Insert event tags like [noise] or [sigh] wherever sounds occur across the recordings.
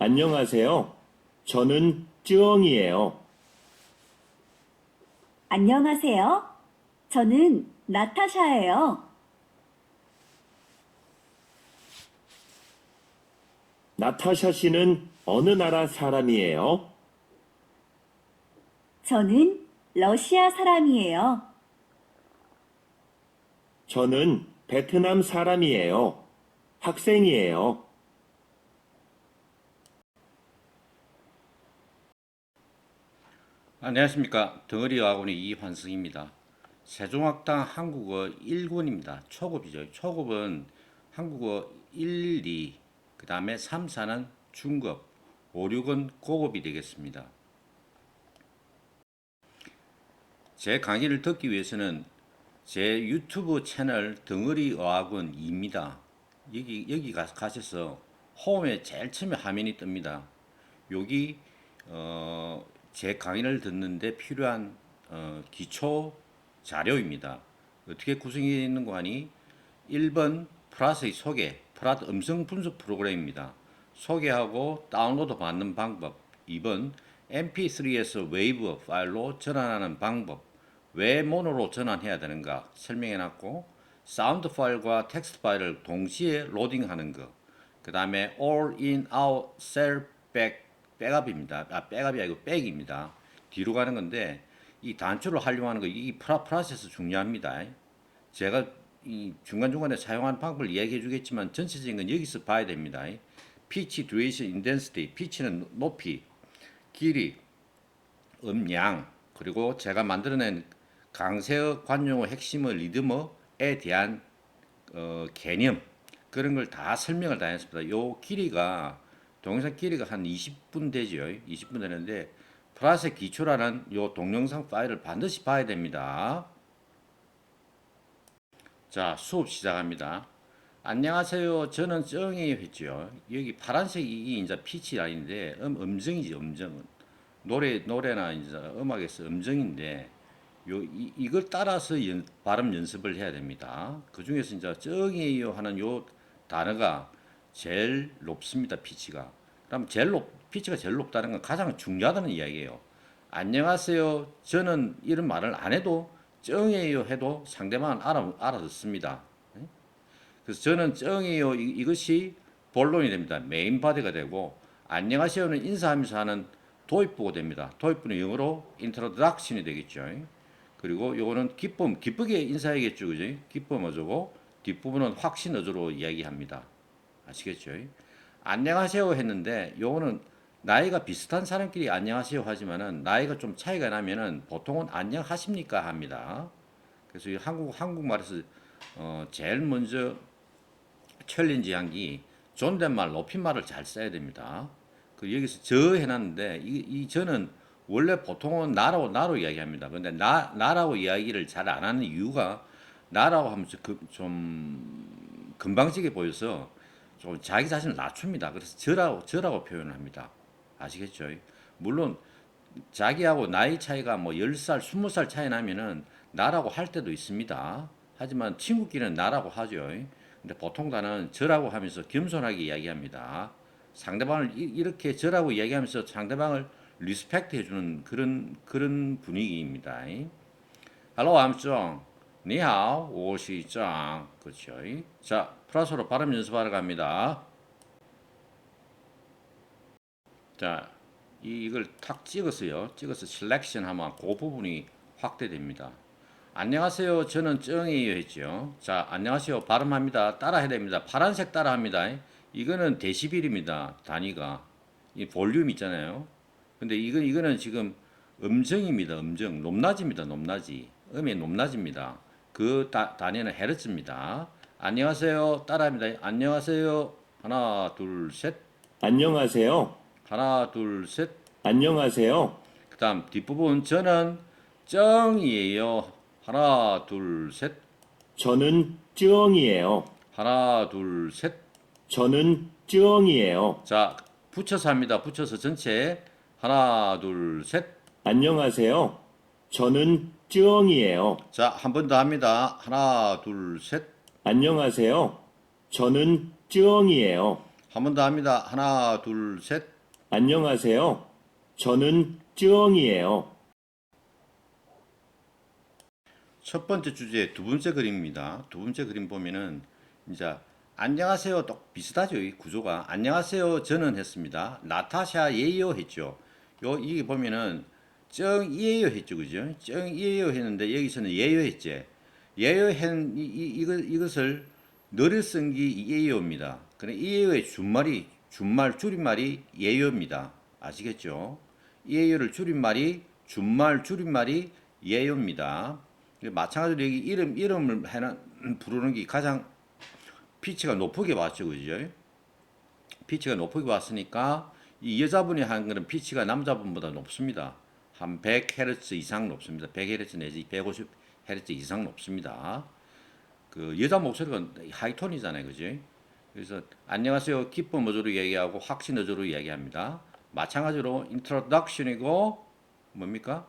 안녕하세요. 저는 쯔엉이에요. 안녕하세요. 저는 나타샤예요. 나타샤 씨는 어느 나라 사람이에요? 저는 러시아 사람이에요. 저는 베트남 사람이에요. 학생이에요. 안녕하십니까. 덩어리 학원의 이환승입니다. 세종학당 한국어 1군입니다. 초급이죠. 초급은 한국어 1, 2, 그 다음에 3, 4는 중급, 5, 6은 고급이 되겠습니다. 제 강의를 듣기 위해서는 제 유튜브 채널 덩어리 어학원 2입니다. 여기, 여기 가, 가셔서 홈에 제일 처음에 화면이 뜹니다. 여기, 어, 제 강의를 듣는데 필요한 어, 기초 자료입니다. 어떻게 구성이 있는 거 하니 1번 플러스의 소개, 플러스 음성 분석 프로그램입니다. 소개하고 다운로드 받는 방법. 2번 mp3에서 웨이브 파일로 전환하는 방법. 왜 모노로 전환해야 되는가 설명해 놨고 사운드 파일과 텍스트 파일을 동시에 로딩하는 거. 그 다음에 all in out cell back 백업입니다. 아, 백업이 아니고 백입니다. 뒤로 가는 건데 이 단추를 활용하는 거 이 프로세스 중요합니다. 제가 이 중간중간에 사용하는 방법을 얘기해 주겠지만 전체적인 건 여기서 봐야 됩니다. 피치, 듀레이션, 인덴시티, 피치는 높이, 길이, 음량, 그리고 제가 만들어낸 강세어, 관용어, 핵심어, 리드머에 대한 어, 개념 그런 걸 다 설명을 다 했습니다. 요 길이가 동영상 길이가 한 20분 되죠. 20분 되는데 플러스 기초라는 요 동영상 파일을 반드시 봐야 됩니다. 자, 수업 시작합니다. 안녕하세요. 저는 쩡이에요 했죠. 여기 파란색 이게 이제 피치 라인인데 음, 음정이지 음정은 노래 노래나 이제 음악에서 음정인데 요 이, 이걸 따라서 연, 발음 연습을 해야 됩니다. 그 중에서 이제 쩡이에요 하는 요 단어가 제일 높습니다. 피치가. 그럼 제일 높 피치가 제일 높다는 건 가장 중요하다는 이야기예요. 안녕하세요. 저는 이런 말을 안 해도 쩡이에요 해도 상대방은 알아 알아듣습니다. 그래서 저는 쩡이에요 이- 이것이 본론이 됩니다. 메인 바디가 되고 안녕하세요는 인사하면서 하는 도입부가 됩니다. 도입부는 영어로 인트로덕션이 되겠죠. 그리고 요거는 기쁨 기쁘게 인사해야겠죠, 그죠? 기쁨 어조고 뒷부분은 확신 어조로 이야기합니다. 아시겠죠? 안녕하세요 했는데 요거는 나이가 비슷한 사람끼리 안녕하세요 하지만은 나이가 좀 차이가 나면은 보통은 안녕하십니까 합니다. 그래서 이 한국 한국말에서 어 제일 먼저 챌린지한 게 존댓말 높임말을 잘 써야 됩니다. 그 여기서 저 해놨는데 이, 이 저는 원래 보통은 나라고 나로 이야기합니다. 근데 나 나라고 이야기를 잘 안 하는 이유가 나라고 하면서 그, 좀 금방지게 보여서 좀 자기 자신을 낮춥니다. 그래서 저라고 저라고 표현을 합니다. 아시겠죠? 물론 자기하고 나이 차이가 뭐 10살, 20살 차이 나면은 나라고 할 때도 있습니다. 하지만 친구끼리는 나라고 하죠. 근데 보통 다는 저라고 하면서 겸손하게 이야기합니다. 상대방을 이- 이렇게 저라고 이야기하면서 상대방을 리스펙트 해주는 그런 그런 분위기입니다. Hello, I'm 니하오 오시짱 그렇죠? 자 플러스로 발음 연습하러 갑니다. 자 이, 이걸 탁 찍었어요. 찍어서 셀렉션 하면 그 부분이 확대됩니다. 안녕하세요. 저는 쩡이에요 했죠. 자 안녕하세요. 발음합니다. 따라해야 됩니다. 파란색 따라합니다. 이거는 데시벨입니다. 단위가 이 볼륨 있잖아요. 근데 이거 이거는 지금 음정입니다. 음정 높낮입니다 높낮이 음의 높낮입니다 그 다, 단위는 헤르츠입니다. 안녕하세요. 따라합니다. 안녕하세요. 하나, 둘, 셋. 안녕하세요. 하나, 둘, 셋. 안녕하세요. 그 다음 뒷부분 저는 쩡이에요. 하나, 둘, 셋. 저는 쯔엉이에요. 하나, 둘, 셋. 저는 쯔엉이에요. 자, 붙여서 합니다. 붙여서 전체. 하나, 둘, 셋. 안녕하세요. 저는 쯔엉이에요. 자, 한 번 더 합니다. 하나, 둘, 셋. 안녕하세요. 저는 쯔엉이에요. 한한번 더 합니다. 하나, 둘, 셋. 안녕하세요. 저는 쯔엉이에요. 첫 번째 주제 두 번째 그림입니다. 두 번째 그림 보면은 이제 안녕하세요 또 비슷하죠 이 구조가 안녕하세요 저는 했습니다. 나타샤 예요 했죠. 요 이게 보면은 정 예요 했죠 그죠? 정 예요 했는데 여기서는 예요 했지. 예요 했 이, 이, 이거, 이것을 너를 쓴게 예요입니다. 그래 예요의 준말이 준말 줄임말이 예요입니다. 아시겠죠? 예요를 줄임말이 준말 줄임말이 예요입니다. 마찬가지로 여기 이름 이름을 해나 [clears throat] 부르는 게 가장 피치가 높게 왔죠, 그죠? 피치가 높게 왔으니까 이 여자분이 한 거는 피치가 남자분보다 높습니다. 한 100Hz 이상 높습니다. 100Hz 내지 150Hz 이상 높습니다. 그 여자 목소리가 하이톤이잖아요, 그지? 그래서 안녕하세요, 기쁨 어조로 얘기하고 확신 어조로 얘기합니다. 마찬가지로 인트로덕션이고 뭡니까?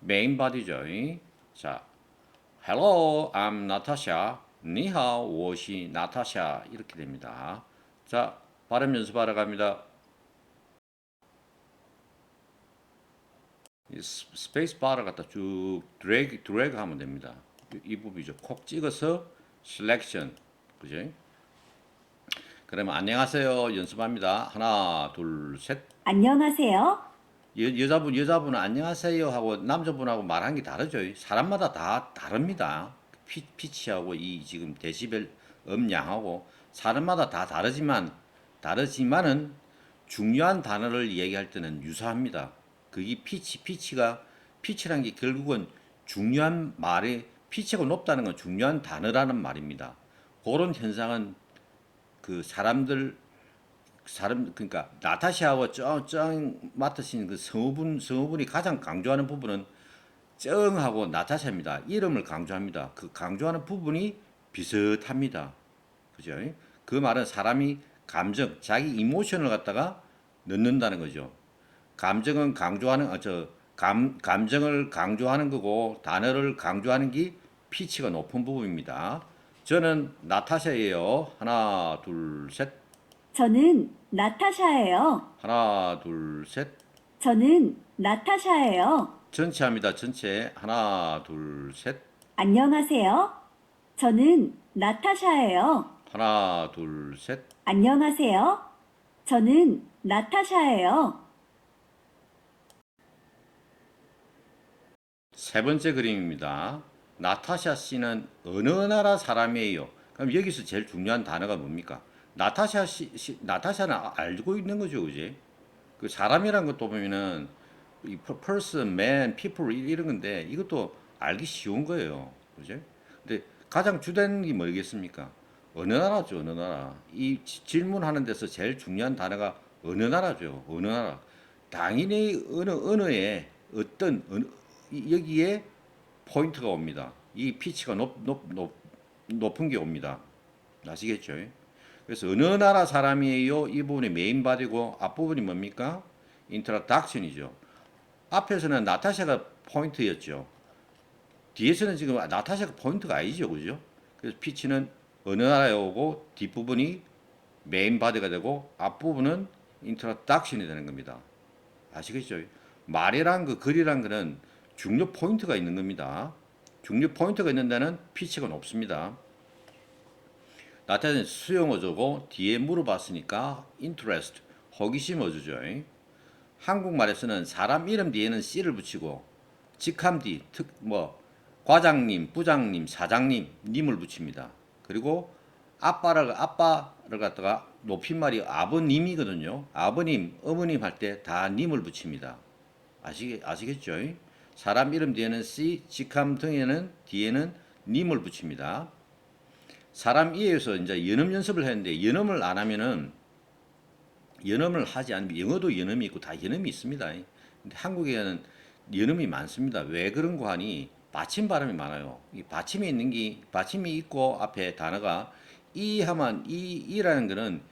메인 바디죠. 자, Hello, I'm Natasha. 니하오, 我是 나타샤 이렇게 됩니다. 자, 발음 연습하러 갑니다. 스- 스페이스 바를 갖다 쭉 드래그 드래그 하면 됩니다. 이- 이 부분이죠. 콕 찍어서 셀렉션. 그죠? 그러면 안녕하세요. 연습합니다. 하나, 둘, 셋. 안녕하세요. 여, 여자분 여자분은 안녕하세요 하고 남자분하고 말하는 게 다르죠. 사람마다 다 다릅니다. 피, 피치하고 이 지금 데시벨 음량하고 사람마다 다 다르지만 다르지만은 중요한 단어를 얘기할 때는 유사합니다. 그게 피치 피치가 피치란 게 결국은 중요한 말에 피치가 높다는 건 중요한 단어라는 말입니다. 그런 현상은 그 사람들 사람 그러니까 나타샤하고 쩡쩡 맡으신 그 성우분 성우분이 가장 강조하는 부분은 쩡하고 나타샤입니다. 이름을 강조합니다. 그 강조하는 부분이 비슷합니다. 그죠? 그 말은 사람이 감정, 자기 이모션을 갖다가 넣는다는 거죠. 감정은 강조하는 아, 저감 감정을 강조하는 거고 단어를 강조하는 게 피치가 높은 부분입니다. 저는 나타샤예요. 하나, 둘, 셋. 저는 나타샤예요. 하나, 둘, 셋. 저는 나타샤예요. 전체 합니다. 전체. 하나, 둘, 셋. 안녕하세요. 저는 나타샤예요. 하나, 둘, 셋. 안녕하세요. 저는 나타샤예요. 세 번째 그림입니다. 나타샤 씨는 어느 나라 사람이에요? 그럼 여기서 제일 중요한 단어가 뭡니까? 나타샤 씨, 씨- 나타샤는 아- 알고 있는 거죠, 그지? 그 사람이란 것도 보면은 이 per- person, man, people 이- 이런 건데 이것도 알기 쉬운 거예요, 그지? 근데 가장 주된 게 뭐겠습니까? 어느 나라죠, 어느 나라? 이 지- 질문하는 데서 제일 중요한 단어가 어느 나라죠, 어느 나라? 당연히 어느 언어에 어떤 여기에 포인트가 옵니다. 이 피치가 높, 높, 높, 높은 게 옵니다. 아시겠죠? 그래서 어느 나라 사람이에요? 이 부분이 메인 바디고 앞부분이 뭡니까? 인트로덕션이죠. 앞에서는 나타샤가 포인트였죠. 뒤에서는 지금 나타샤가 포인트가 아니죠. 그죠? 그래서 피치는 어느 나라에 오고 뒷부분이 메인 바디가 되고 앞부분은 인트로덕션이 되는 겁니다. 아시겠죠? 말이란 그 글이란 거는 중요 포인트가 있는 겁니다. 중요 포인트가 있는 데는 피치가 높습니다. 나타는 수용 어조고 뒤에 물어봤으니까 interest 호기심 어조죠. 한국말에서는 사람 이름 뒤에는 씨를 붙이고 직함 뒤 특 뭐 과장님, 부장님, 사장님 님을 붙입니다. 그리고 아빠를 아빠를 갖다가 높임말이 아버님이거든요. 아버님, 어머님 할 때 다 님을 붙입니다. 아시겠 아시겠죠? 사람 이름 뒤에는 씨, 직함 등에는 뒤에는 님을 붙입니다. 사람 이에서 이제 연음 연습을 했는데 연음을 안 하면은 연음을 하지 않으면 영어도 연음이 있고 다 연음이 있습니다. 근데 한국에는 연음이 많습니다. 왜 그런 거 하니 받침 발음이 많아요. 이 받침이 있는 게 받침이 있고 앞에 단어가 이 하면 이 이라는 거는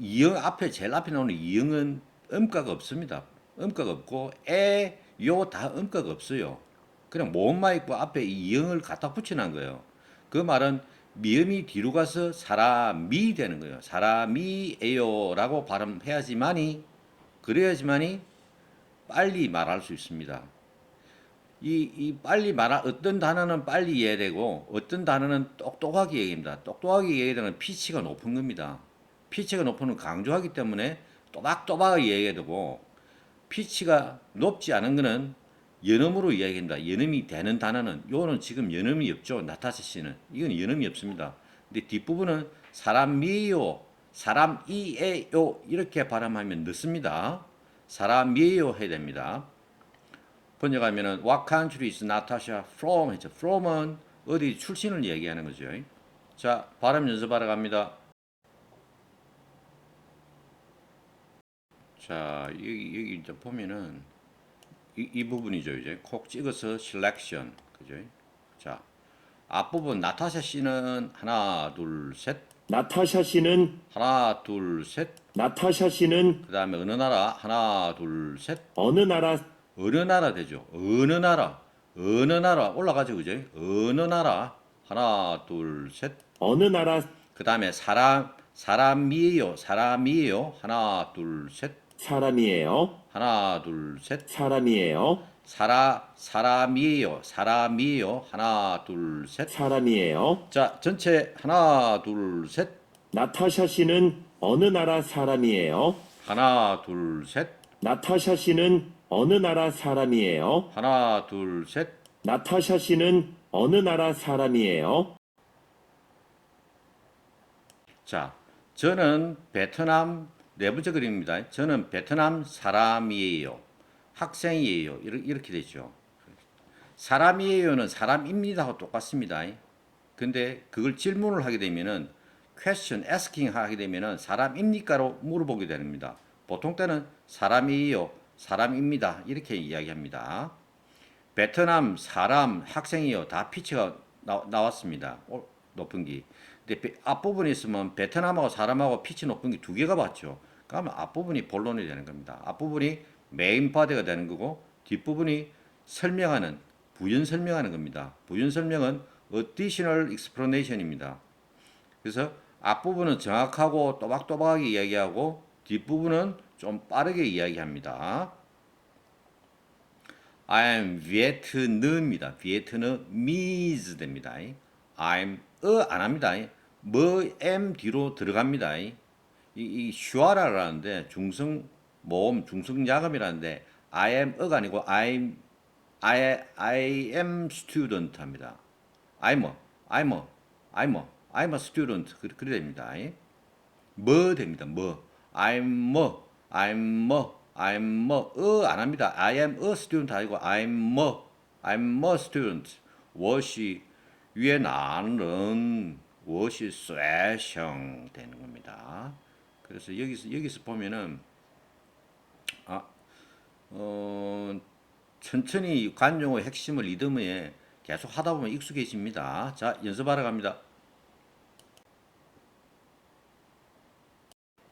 이영 앞에 제일 앞에 나오는 이영은 음가가 없습니다. 음가가 없고 에, 요 다 음가가 없어요. 그냥 모음만 있고 앞에 이 이영을 갖다 붙여놓은 거예요. 그 말은 미음이 뒤로 가서 사람이 되는 거예요. 사람이에요라고 발음해야지만이 그래야지만이 빨리 말할 수 있습니다. 이, 이 빨리 말하 어떤 단어는 빨리 이해되고 어떤 단어는 똑똑하게 얘기합니다. 똑똑하게 얘기하는 피치가 높은 겁니다. 피치가 높은 건 강조하기 때문에 또박또박하게 얘기해야 되고 피치가 높지 않은 거는 연음으로 이야기합니다. 연음이 되는 단어는 요는 지금 연음이 없죠. 나타샤 씨는 이건 연음이 없습니다. 근데 뒷부분은 사람이에요, 사람이에요 이렇게 발음하면 늦습니다. 사람이에요 해야 됩니다. 번역하면은 What country is Natasha from? 했죠. from은 어디 출신을 얘기하는 거죠. 자, 발음 연습하러 갑니다. 자, 여기, 여기 이제 보면은 이, 이 부분이죠. 이제 콕 찍어서 selection. 그죠? 자, 앞부분 나타샤 씨는 하나, 둘, 셋. 나타샤 씨는 하나, 둘, 셋. 나타샤 씨는 그 다음에 어느 나라? 하나, 둘, 셋. 어느 나라 어느 나라 되죠? 어느 나라? 어느 나라? 올라가죠, 그죠? 어느 나라? 하나, 둘, 셋. 어느 나라 그 다음에 사람, 사람이에요. 사람이에요. 하나, 둘, 셋. 사람이에요. 하나, 둘, 셋. 사람이에요. 사라, 사람이에요. 사람이에요. 하나, 둘, 셋. 사람이에요. 자, 전체 하나, 둘, 셋. 나타샤 씨는 어느 나라 사람이에요. 하나, 둘, 셋. 나타샤 씨는 어느 나라 사람이에요. 하나, 둘, 셋. 나타샤 씨는 어느 나라 사람이에요. 자, 저는 베트남 네 번째 그림입니다. 저는 베트남 사람이에요. 학생이에요. 이렇게, 되죠. 사람이에요는 사람입니다하고 똑같습니다. 근데 그걸 질문을 하게 되면은 question asking 하게 되면은 사람입니까로 물어보게 됩니다. 보통 때는 사람이에요. 사람입니다. 이렇게 이야기합니다. 베트남 사람 학생이요 다 피치가 나, 나왔습니다. 어, 높은 기. 근데 베- 앞부분에 있으면 베트남하고 사람하고 피치 높은 게 두 개가 맞죠. 그러면 앞부분이 본론이 되는 겁니다. 앞부분이 메인 바디가 되는 거고 뒷부분이 설명하는 부연 설명하는 겁니다. 부연 설명은 additional explanation입니다. 그래서 앞부분은 정확하고 또박또박하게 이야기하고 뒷부분은 좀 빠르게 이야기합니다. I'm Vietnam입니다. Vietnamese 됩니다. I'm 어 안 합니다. 뭐 M 뒤로 들어갑니다. 이, 이 슈아라라는데 중성 모음 중성 야금이라는데 I am 어가 아니고 I'm I I am student 합니다. I'm a I'm a I'm a I'm a student 그렇게 됩니다. 뭐 됩니다. 뭐 I'm a I'm a I'm a 어안 합니다. I am a student 아니고 I'm a I'm a student. 워시 위에 나는 무엇이 쇠성 되는 겁니다. 그래서 여기서 여기서 보면은 아, 어, 천천히 관용어 핵심을 리듬에 계속 하다 보면 익숙해집니다. 자, 연습하러 갑니다.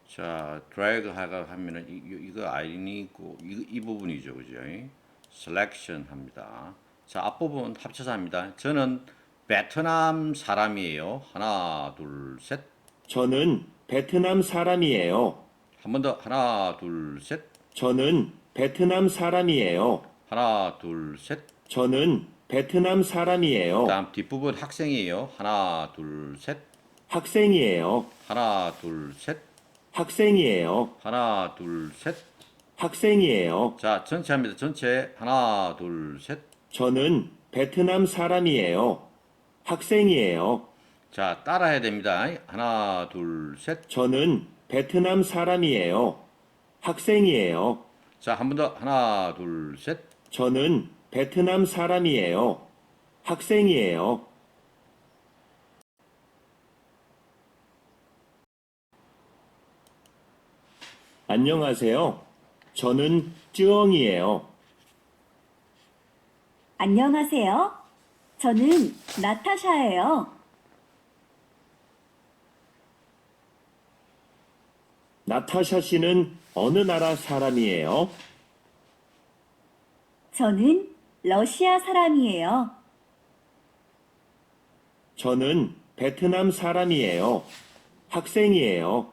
자, 드래그 하가 하면은 이, 거 아이린이 있고 이, 이 부분이죠. 그죠? 셀렉션 합니다. 자, 앞부분 합쳐서 합니다. 저는 베트남 사람이에요. 하나, 둘, 셋. 저는 베트남 사람이에요. 한 번 더. 하나, 둘, 셋. 저는 베트남 사람이에요. 하나, 둘, 셋. 저는 베트남 사람이에요. 그다음 뒷부분 학생이에요. 하나, 둘, 셋. 학생이에요. 하나, 둘, 셋. 학생이에요. 하나, 둘, 셋. 학생이에요. 자, 전체 합니다. 전체. 하나, 둘, 셋. 저는 베트남 사람이에요. 학생이에요. 자, 따라해야 됩니다. 하나, 둘, 셋. 저는 베트남 사람이에요. 학생이에요. 자, 한 번 더. 하나, 둘, 셋. 저는 베트남 사람이에요. 학생이에요. 안녕하세요. 저는 쯔엉이에요. 안녕하세요. 저는 나타샤예요. 나타샤 씨는 어느 나라 사람이에요? 저는 러시아 사람이에요. 저는 베트남 사람이에요. 학생이에요.